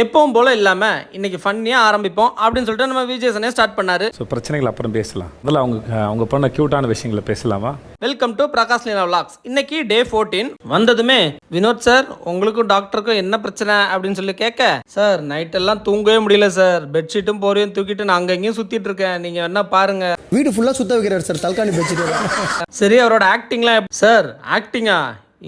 எப்பவும் போல இல்லாம இன்னைக்கு ஃபன்னியா ஆரம்பிப்போம் அப்படின்னு சொல்லிட்டு நம்ம விஜயசனே ஸ்டார்ட் பண்ணாரு. ஸோ பிரச்சனைகள் அப்புறம் பேசலாம். அதில் அவங்க அவங்க பண்ண க்யூட்டான விஷயங்களை பேசலாமா? Welcome to Prakash Leela vlogs. இன்னைக்கு டே 14 வந்ததுமே வினோத் சார் உங்களுக்கும் டாக்டருக்கும் என்ன பிரச்சனை அப்படின்னு சொல்லி கேட்க சார் நைட் எல்லாம் தூங்கவே முடியல சார் பெட்ஷீட்டும் போரையும் தூக்கிட்டு நான் அங்க இங்கேயும் சுத்திட்டு இருக்கேன். நீங்க என்ன பாருங்க. வீடு ஃபுல்லாக சுத்த வைக்கிறார் சார் தல்காணி வச்சுட்டு சரி அவரோட ஆக்டிங்லாம் சார் ஆக்டிங்கா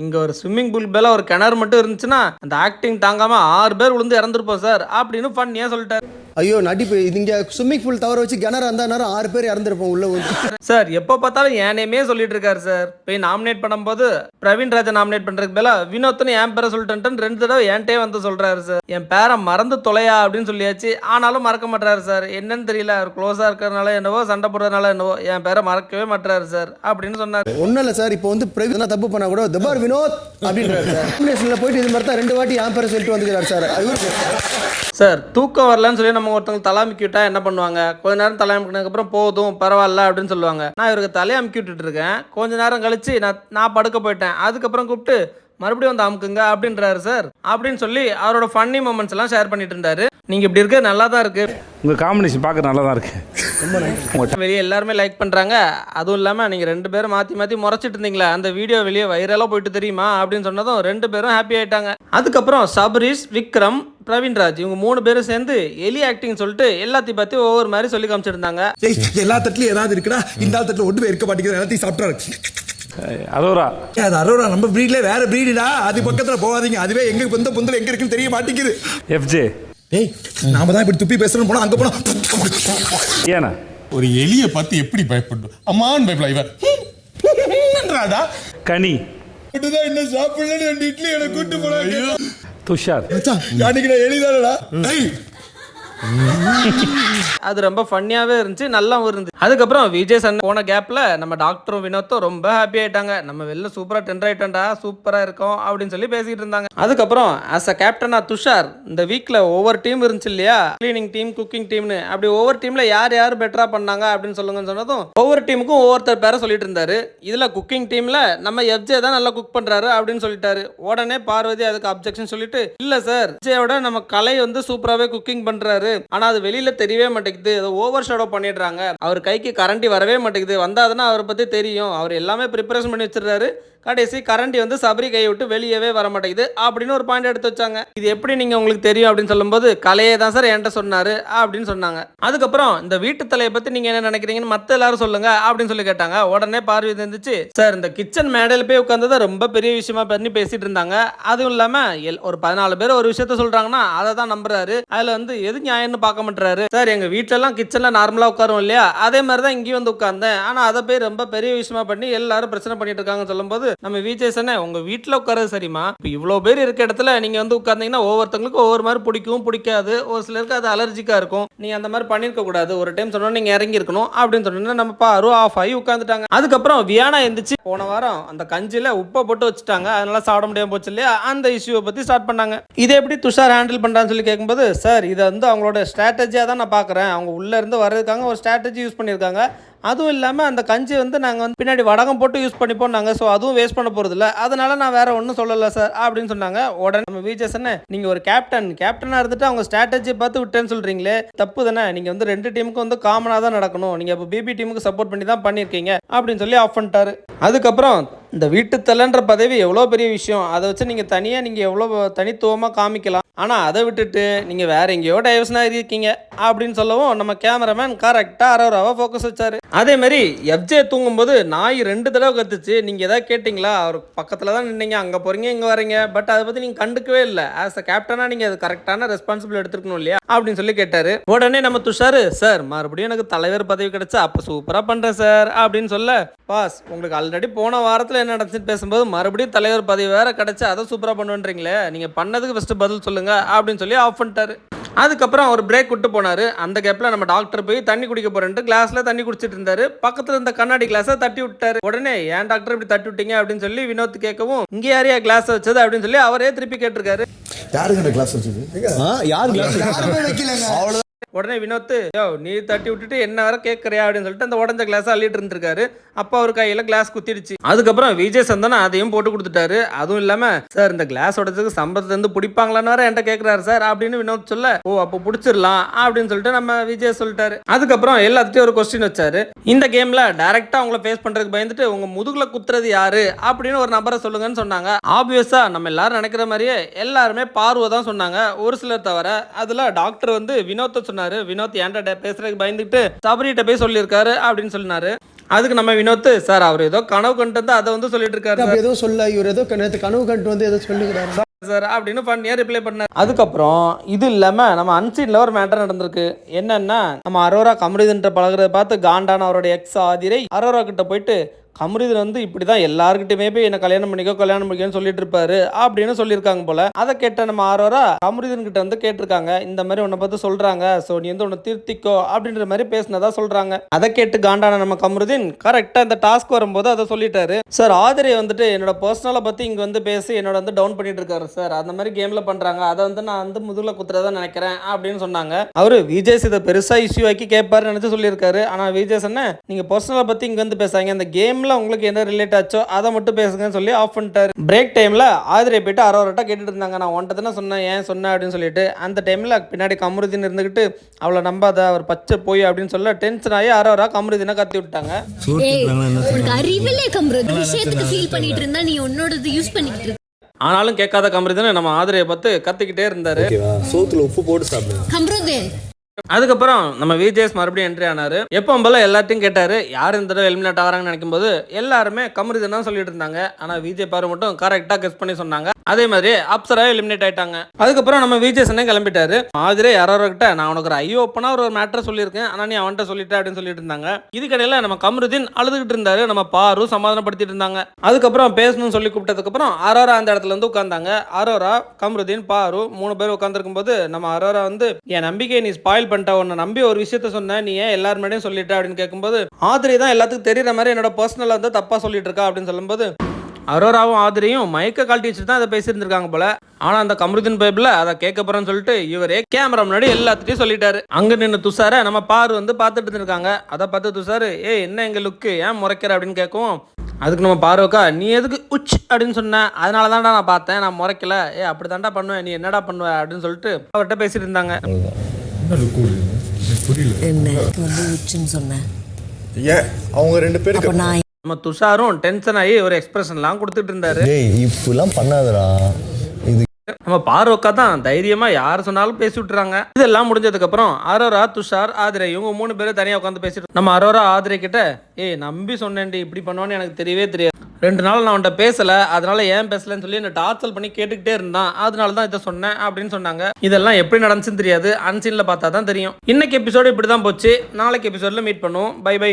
இங்கே ஒரு ஸ்விம்மிங் பூல் பேல ஒரு கிணறு மட்டும் இருந்துச்சுன்னா அந்த ஆக்டிங் தாங்காமல் ஆறு பேர் விழுந்து இறந்துருப்போம் சார் அப்படின்னு ஃபன்னியா சொல்லிட்டாரு. ஐயோ நடிப்பு இது இங்கே ஸ்விம்மிங் பூல் தவற வச்சு கிணறு அந்த நேரம் ஆறு பேர் இறந்துருப்போம் உள்ள வந்து. சார் எப்போ பார்த்தாலும் என் நேமே சொல்லிட்டு இருக்காரு சார். போய் நாமினேட் பண்ணும்போது பிரவீன் ராஜா நாமினேட் பண்றதுக்கு பதிலா வினோத்னு என் பேரை சொல்லிட்டேன் ரெண்டு தடவை என்கிட்டயே வந்து சொல்றாரு சார். என் பேரை மறந்து தொலையா அப்படின்னு சொல்லியாச்சு. ஆனாலும் மறக்க மாட்டாரு சார். என்னன்னு தெரியல அவர் க்ளோஸா இருக்கிறதுனால என்னவோ சண்டை போடுறதுனால என்னவோ என் பேரை மறக்கவே மாட்டாரு சார் அப்படின்னு சொன்னாரு. ஒன்றும் இல்லை சார் இப்போ வந்து பிரவீன் தப்பு பண்ணா கூட தபார் வினோத் அப்படின்றாரு சார். நாமினேஷனில் போயிட்டு இது மாதிரி தான் ரெண்டு வாட்டி என் பேரை சொல்லிட்டு வந்துக்கிறார் சார். சார் தூக்கம் வரலன்னு சொல்லி நம்ம ஒருத்தவங்க தலை அமுக்கிவிட்டா என்ன பண்ணுவாங்க? கொஞ்ச நேரம் தலை அமுக்கினதுக்கப்புறம் போதும் பரவாயில்ல அப்படின்னு சொல்லுவாங்க. நான் இவருக்கு தலையை அமுக்கி விட்டுட்டு இருக்கேன். கொஞ்ச நேரம் கழிச்சு நான் நான் படுக்க போயிட்டேன். அதுக்கப்புறம் கூப்பிட்டு மறுபடியும் வந்து அமுக்குங்க அப்படின்றாரு சார். அப்படின்னு சொல்லி அவரோட ஃபன்னி மூமெண்ட்ஸ் எல்லாம் ஷேர் பண்ணிட்டு இருந்தாரு. நீங்க இப்படி இருக்க நல்லா தான் இருக்கு. உங்கள் காம்பினேஷன் பார்க்க நல்லா தான் இருக்கு. வெளியே எல்லாருமே லைக் பண்றாங்க. அதுவும் இல்லாம நீங்க ரெண்டு பேரும் மாத்தி மாத்தி முறைச்சிட்டு இருந்தீங்களா? அந்த வீடியோ வெளியே வைரலா போயிட்டு தெரியுமா? அப்படின்னு சொன்னதும் ரெண்டு பேரும் ஹாப்பி ஆயிட்டாங்க. அதுக்கப்புறம் சபரீஷ் விக்ரம் பிரவீன்ராஜ் இவங்க மூணு பேரும் சேர்ந்து எலி ஆக்டிங் சொல்லிட்டு எல்லாத்தையும் பத்தி ஒவ்வொரு மாதிரி சொல்லி காமிச்சிருந்தாங்க. எல்லா தட்டுலயும் ஏதாவது இருக்குடா? இந்த தட்டுல ஒண்ணுமே இருக்க மாட்டேங்குது. எல்லாத்தையும் சாப்பிட்டாரு. அதோரா ஏய், அது அரோரா நம்ம பிரீட்ல வேற பிரீடுடா அது பக்கத்துல போகாதீங்க. அதுவே எங்க சொந்த புந்தல எங்க இருக்குன்னு தெரிய மாட்டேங்குது. எஃப்ஜே ஏய் நாம தான் இப்படி துப்பி பேசணும் போனா அங்க போனா ஏனா ஒரு எலிய பார்த்து எப்படி பயப்படும் அம்மான்னு பயப்படா இவன். என்னடா கனி. மட்டும்தான் என்ன சாப்பிடலன்னு இட்லி எனக்கு கூட்டு போனாங்க துஷார். அன்னைக்கு நான் எளிதானடா ஏய் அது ரொம்ப ஃபன்னியாவே இருந்துச்சு நல்லாவும் இருந்துச்சு. அதுக்கப்புறம் விஜய் சன் போன கேப்ல நம்ம டாக்டரும் வினோத்தும் ரொம்ப ஹாப்பி ஆயிட்டாங்க. நம்ம வெளில சூப்பரா டென்டர் ஆயிட்டோம்டா சூப்பரா இருக்கும் அப்படின்னு சொல்லி பேசிட்டு இருந்தாங்க. அதுக்கப்புறம் ஆஸ் அ கேப்டனா துஷார் இந்த வீக்ல ஒவ்வொரு டீம் இருந்துச்சு இல்லையா? கிளீனிங் டீம் குக்கிங் டீம்னு அப்படி ஒவ்வொரு டீம்ல யார் யார் பெட்டரா பண்ணாங்க அப்படின்னு சொல்லுங்கன்னு சொன்னதும் ஒவ்வொரு டீமுக்கும் ஒவ்வொருத்தர் பேரை சொல்லிட்டு இருந்தாரு. இதுல குக்கிங் டீம்ல நம்ம எஃப்ஜே தான் நல்லா குக் பண்றாரு அப்படின்னு சொல்லிட்டாரு. உடனே பார்வதி அதுக்கு அப்ஜெக்ஷன் சொல்லிட்டு இல்ல சார் விஜயோட நம்ம கலை வந்து சூப்பராகவே குக்கிங் பண்றாரு. ஆனா அது வெளியில தெரியவே மாட்டேங்குது. ஏதோ ஓவர் ஷேடோ பண்ணிடுறாங்க. அவர் கைக்கு கரண்டி வரவே மாட்டேங்குது. வந்தாதுன்னா அவரை பத்தி தெரியும். அவர் எல்லாமே ப்ரிப்பரேஷன் பண்ணி வச்சிருக்காரு கடைசி கரண்டி வந்து சபரி கையை விட்டு வெளியவே வர மாட்டேங்குது அப்படின்னு ஒரு பாயிண்ட் எடுத்து வச்சாங்க. இது எப்படி நீங்க உங்களுக்கு தெரியும் அப்படின்னு சொல்லும்போது கலையே தான் சார் என்கிட்ட சொன்னாரு அப்படின்னு சொன்னாங்க. அதுக்கப்புறம் இந்த வீட்டு தலையை பத்தி நீங்க என்ன நினைக்கிறீங்கன்னு மத்த எல்லாரும் சொல்லுங்க அப்படின்னு சொல்லி கேட்டாங்க. உடனே பார்வை இருந்துச்சு சார் இந்த கிச்சன் மேடையில் போய் உட்காந்ததை ரொம்ப பெரிய விஷயமா பண்ணி பேசிட்டு இருந்தாங்க. அதுவும் இல்லாம எல்- ஒரு பதினாலு பேர் ஒரு விஷயத்த சொல்றாங்கன்னா அதை தான் நம்புறாரு. அதுல வந்து எது நியாயம்னு பார்க்க மாட்டாரு சார் எங்க வீட்ல எல்லாம் கிச்சன்ல நார்மலா உட்காரும் இல்லையா? அதே மாதிரி தான் இங்கேயும் வந்து உட்கார்ந்தேன். ஆனா அதை போய் ரொம்ப பெரிய விஷயமா பண்ணி எல்லாரும் பிரச்சனை பண்ணிட்டு இருக்காங்கன்னு சொல்லும்போது நம்ம விஜய் சனே உங்க வீட்டில் உட்காரது சரிமா இப்போ இவ்வளோ பேர் இருக்க இடத்துல நீங்க வந்து உட்கார்ந்தீங்கன்னா ஒவ்வொருத்தங்களுக்கும் ஒவ்வொரு மாதிரி பிடிக்கும் பிடிக்காது. ஒரு சிலருக்கு அது அலர்ஜிக்கா இருக்கும். நீ அந்த மாதிரி பண்ணிருக்க கூடாது. ஒரு டைம் சொன்னா நீங்க இறங்கி இருக்கணும் அப்படின்னு சொன்னா நம்ம பாரு ஆஃப் ஆகி உட்காந்துட்டாங்க அதுக்கப்புறம் வியானா எந்திரிச்சு போன வாரம் அந்த கஞ்சியில உப்பை போட்டு வச்சுட்டாங்க. அதனால சாப்பிட முடியாம போச்சு இல்லையா? அந்த இஷ்யூவை பத்தி ஸ்டார்ட் பண்ணாங்க. இதை எப்படி துஷார் ஹேண்டில் பண்றான்னு சொல்லி கேட்கும்போது சார் இதை வந்து அவங்களோட ஸ்ட்ராட்டஜியாக தான் நான் பார்க்குறேன் அவங்க உள்ளே இருந்து வர்றதுக்காக ஒரு ஸ்ட்ராட்டஜி யூஸ் பண்ணியிருக்காங்க. அதுவும் இல்லாமல் அந்த கஞ்சி வந்து நாங்கள் வந்து பின்னாடி வடகம் போட்டு யூஸ் பண்ணிப்போம் நாங்கள் ஸோ அதுவும் வேஸ்ட் பண்ண போகிறதில்ல அதனால நான் வேறு ஒன்றும் சொல்லலை சார் அப்படின்னு சொன்னாங்க. உடனே நம்ம விஜய் நீங்கள் ஒரு கேப்டன் கேப்டனாக இருந்துட்டு அவங்க ஸ்ட்ராட்டஜி பார்த்து விட்டேன்னு சொல்கிறீங்களே தப்பு தானே. நீங்கள் வந்து ரெண்டு டீமுக்கும் வந்து காமனாக தான் நடக்கணும். நீங்கள் இப்போ பிபி டீமுக்கு சப்போர்ட் பண்ணி தான் பண்ணியிருக்கீங்க அப்படின்னு சொல்லி ஆஃப் பண்ணிட்டாரு. அதுக்கப்புறம் இந்த வீட்டுத்தலைன்ற பதவி எவ்வளோ பெரிய விஷயம். அதை வச்சு நீங்கள் தனியாக நீங்கள் எவ்வளோ தனித்துவமாக காமிக்கலாம். ஆனால் அதை விட்டுட்டு நீங்கள் வேற எங்கேயோ டைவர்ஷனாக இருக்கீங்க அப்படின்னு சொல்லவும் நம்ம கேமராமேன் கரெக்டாக அரோராவை ஃபோக்கஸ் வச்சார். அதே மாதிரி எஃப்ஜே தூங்கும்போது நாய் ரெண்டு தடவை கத்துச்சு. நீங்கள் எதாவது கேட்டிங்களா? அவர் பக்கத்தில் தான் நின்றீங்க அங்கே போகிறீங்க இங்கே வரீங்க. பட் அதை பற்றி நீங்கள் கண்டுக்கவே இல்லை. ஆஸ் அ கேப்டனாக நீங்கள் அது கரெக்டான ரெஸ்பான்சிபிள் எடுத்துருக்கணும் இல்லையா? அப்படின்னு சொல்லி கேட்டார். உடனே நம்ம துஷாரு சார் மறுபடியும் எனக்கு தலைவர் பதவி கிடச்சா அப்போ சூப்பராக பண்ணுறேன் சார் அப்படின்னு சொல்ல பாஸ் உங்களுக்கு ஆல்ரெடி போன வாரத்தில் என்ன நடந்துச்சுன்னு பேசும்போது மறுபடியும் தலைவர் பதவி வேற கிடைச்சா அதை சூப்பராக பண்ணுன்றீங்களே நீங்கள் பண்ணதுக்கு ஃபஸ்ட்டு பதில் சொல்லுங்க அப்படின்னு சொல்லி ஆஃப் பண்ணிட்டாரு. அதுக்கப்புறம் ஒரு பிரேக் விட்டு போனார். அந்த கேப்பில் நம்ம டாக்டர் போய் தண்ணி குடிக்க போறேன்ட்டு கிளாஸில் தண்ணி குடிச்சிட்டு இருந்தாரு. பக்கத்தில் இருந்த கண்ணாடி கிளாஸை தட்டி விட்டாரு. உடனே ஏன் டாக்டர் இப்படி தட்டி விட்டீங்க? அப்படின்னு சொல்லி வினோத் கேட்கவும் இங்கே யாரையா கிளாஸ் வச்சது? அப்படின்னு சொல்லி அவரே திருப்பி கேட்டிருக்காரு. யாருங்க கிளாஸ் வச்சது? யார் கிளாஸ் வைக்கலங்க. உடனே வினோத் யோ நீ தட்டி விட்டுட்டு என்ன வர கேட்குறியா அப்படின்னு சொல்லிட்டு அந்த உடஞ்ச கிளாஸ் அள்ளிட்டு இருந்திருக்காரு. அப்போ அவர் கையில கிளாஸ் குத்திடுச்சு. அதுக்கப்புறம் விஜய் சந்தனா அதையும் போட்டு கொடுத்துட்டாரு. அதுவும் இல்லாம சார் இந்த கிளாஸ் உடச்சதுக்கு சம்பளத்துல பிடிப்பாங்களான்னு வேற என்கிட்ட கேட்கிறாரு சார் அப்படின்னு வினோத் சொல்ல ஓ அப்போ பிடிச்சிடலாம் அப்படின்னு சொல்லிட்டு நம்ம விஜய் சொல்லிட்டாரு. அதுக்கப்புறம் எல்லாத்துட்டையும் ஒரு கொஸ்டின் வச்சாரு. இந்த கேம்ல டைரக்டா உங்களை ஃபேஸ் பண்றதுக்கு பயந்துட்டு உங்க முதுகுல குத்துறது யாரு? அப்படின்னு ஒரு நபரை சொல்லுங்கன்னு சொன்னாங்க. ஆப்வியஸா நம்ம எல்லாரும் நினைக்கிற மாதிரியே எல்லாருமே பார்வை தான் சொன்னாங்க. ஒரு சிலர் தவிர அதுல டாக்டர் வந்து வினோத்தை சொன்னாரு வினோத் ஏன்டா பேசுறதுக்கு பயந்துட்டு சபரிட்ட போய் சொல்லியிருக்காரு அப்படின்னு சொன்னாரு அதுக்கு நம்ம வினோத் சார் அவர் ஏதோ கனவு கண்டு வந்து அதை வந்து சொல்லிட்டு இருக்காரு ஏதோ சொல்ல இவர் ஏதோ கனவு கண்டு வந்து ஏதோ சொல்லுகிறாரு சார் அப்படின்னு ஃபன்னியாக ரிப்ளை பண்ணார். அதுக்கப்புறம் இது இல்லாமல் நம்ம அன்சீனில் ஒரு மேட்டர் நடந்திருக்கு. என்னன்னா நம்ம அரோரா கமரிதன்ட்ட பழகுறத பார்த்து காண்டான அவரோட எக்ஸ் ஆதிரை அரோரா கிட்ட போயிட்டு கமரிதன் வந்து இப்படி தான் எல்லாருக்கிட்டையுமே போய் என்ன கல்யாணம் பண்ணிக்கோ கல்யாணம் பண்ணிக்கோன்னு சொல்லிட்டு இருப்பாரு அப்படின்னு சொல்லியிருக்காங்க போல. அதை கேட்ட நம்ம ஆரோரா கமரிதன் கிட்ட வந்து கேட்டிருக்காங்க. இந்த மாதிரி உன்னை பார்த்து சொல்றாங்க. ஸோ நீ வந்து உன்னை திருத்திக்கோ அப்படின்ற மாதிரி பேசினதா சொல்றாங்க. அதை கேட்டு காண்டான நம்ம கமருதீன் கரெக்டாக இந்த டாஸ்க் வரும்போது அதை சொல்லிட்டாரு. சார் ஆதிரை வந்துட்டு என்னோட பர்சனலை பற்றி இங்கே வந்து பேசி என்னோட வந்து டவுன் பண்ணிட்டு இருக்காரு சார் அந்த மாதிரி கேமில் பண்ணுறாங்க அதை வந்து நான் வந்து முதுகில் குத்துறதா நினைக்கிறேன் அப்படின்னு சொன்னாங்க. அவரு விஜய் இதை பெருசாக இஷ்யூ ஆக்கி கேட்பாரு நினச்சி சொல்லியிருக்காரு. ஆனால் விஜய் சொன்ன நீங்கள் பர்சனலை பற்றி இங்கே வந்து பேசாங்க கேம் கேமில் உங்களுக்கு என்ன ரிலேட் ஆச்சோ அதை மட்டும் பேசுங்கன்னு சொல்லி ஆஃப் பண்ணிட்டாரு. பிரேக் டைமில் ஆதிரை போயிட்டு அரோரட்டா கேட்டுட்டு இருந்தாங்க. நான் ஒன்றை தானே சொன்னேன் ஏன் சொன்னேன் அப்படின்னு சொல்லிட்டு. அந்த டைமில் பின்னாடி கமருதீன் இருந்துக்கிட்டு அவளை நம்பாத அவர் பச்சை போய் அப்படின்னு சொல்ல டென்ஷன் ஆகி அரோரா கமருதீனை கத்தி விட்டாங்க ஏய், உனக்கு அறிவிலே கம்றது விஷயத்துக்கு ஃபீல் பண்ணிட்டு இருந்தா நீ உன்னோடது யூஸ் பண்ணிக்கிட்டு இருக்க. ஆனாலும் கேட்காத கமருதீன் நம்ம ஆதிரையை பார்த்து கத்திக்கிட்டே இருந்தாரு. சோத்துல உப்பு போட்டு சாப்பிடுங்க கம்ருதே அதுக்கப்புறம் நம்ம விஜேஎஸ் மறுபடியும் என்ட்ரி ஆனாரு. எப்போ போல எல்லாத்தையும் கேட்டாரு யார் இந்த தடவை எலிமினேட் ஆகிறாங்கன்னு நினைக்கும் போது எல்லாருமே கமரிதன் தான் சொல்லிட்டு இருந்தாங்க. ஆனா விஜய் பாரு மட்டும் கரெக்டா கெஸ் பண்ணி சொன்னாங்க. அதே மாதிரி அப்சரா எலிமினேட் ஆயிட்டாங்க. அதுக்கப்புறம் நம்ம விஜய் கிளம்பிட்டாரு. மாதிரி யாரோ கிட்ட நான் உனக்கு ஒரு ஐ ஓப்பனா ஒரு மேட்டர் சொல்லியிருக்கேன். ஆனா நீ அவன்கிட்ட சொல்லிட்ட அப்படின்னு சொல்லிட்டு இருந்தாங்க. இதுக்கடையில நம்ம கமருதீன் அழுதுகிட்டு இருந்தாரு. நம்ம பாரு சமாதானப்படுத்திட்டு இருந்தாங்க. அதுக்கப்புறம் பேசணும்னு சொல்லி கூப்பிட்டதுக்கு அப்புறம் அரோரா அந்த இடத்துல இருந்து உட்காந்தாங்க அரோரா கமருதீன் பாரு மூணு பேர் உட்காந்துருக்கும் போது நம்ம அரோரா வந்து என் நம்பிக்கை நீ ஸ்பாயில் பண்ணிட்ட உன்னை நம்பி ஒரு விஷயத்த சொன்னேன் நீ ஏன் எல்லார் முன்னாடியும் சொல்லிட்ட அப்படின்னு கேட்கும்போது ஆதிரி தான் எல்லாத்துக்கும் தெரியற மாதிரி என்னோட பர்சனலாக வந்து தப்பா சொல்லிட்டு இருக்கா அப்படின்னு சொல்லும்போது அரோராவும் ஆதிரியும் மயக்க கழட்டி வச்சுட்டு தான் அதை பேசியிருந்திருக்காங்க போல. ஆனால் அந்த கமருதீன் பைபிள் அதை கேட்க போறேன்னு சொல்லிட்டு இவரே கேமரா முன்னாடி எல்லாத்துட்டையும் சொல்லிட்டாரு. அங்க நின்று துஷார நம்ம பாரு வந்து பார்த்துட்டு இருந்திருக்காங்க. அதை பார்த்து துஷாரு ஏய் என்ன எங்க லுக்கு ஏன் முறைக்கிற? அப்படின்னு கேட்கும் அதுக்கு நம்ம பார்வக்கா நீ எதுக்கு உச்? அப்படின்னு சொன்ன. அதனால தான்டா நான் பார்த்தேன் நான் முறைக்கல. ஏ அப்படி தான்டா பண்ணுவேன். நீ என்னடா பண்ணுவ? அப்படின்னு சொல்லிட்டு அவர்கிட்ட பேசிட்டு இருந்தாங்க. என்ன வந்து உச்சுன்னு சொன்னேன். ஏன்? அவங்க ரெண்டு பேருக்கு அப்ப நான் நம்ம துஷாரும் டென்ஷன் ஆகி ஒரு எக்ஸ்பிரஷன்லாம் கொடுத்துட்டு இருந்தாரு. டேய் இப்பெல்லாம் பண்ணாதடா. இது நம்ம பார்வக்கா தான் தைரியமா யார் சொன்னாலும் பேசி விட்டுறாங்க. இதெல்லாம் முடிஞ்சதுக்கு அப்புறம் அரோரா துஷார் ஆதிரை இவங்க மூணு பேரும் தனியா உட்காந்து பேசிட்டு நம்ம அரோரா ஆதிரை கிட்ட ஏய் நம்பி சொன்னேன்டி இப்படி பண்ணுவான்னு எனக்கு தெரியவே தெரியாது. ரெண்டு நாள் நான் அவன்கிட்ட பேசலை. அதனால ஏன் பேசலன்னு சொல்லி என்ன டார்ச்சல் பண்ணி கேட்டுக்கிட்டே இருந்தான். அதனால தான் இதை சொன்னேன் அப்படின்னு சொன்னாங்க. இதெல்லாம் எப்படி நடந்துச்சுன்னு தெரியாது. அன்சீனில் பார்த்தா தான் தெரியும். இன்னைக்கு எபிசோடு இப்படி தான் போச்சு. நாளைக்கு எபிசோடில் மீட் பண்ணுவோம். By by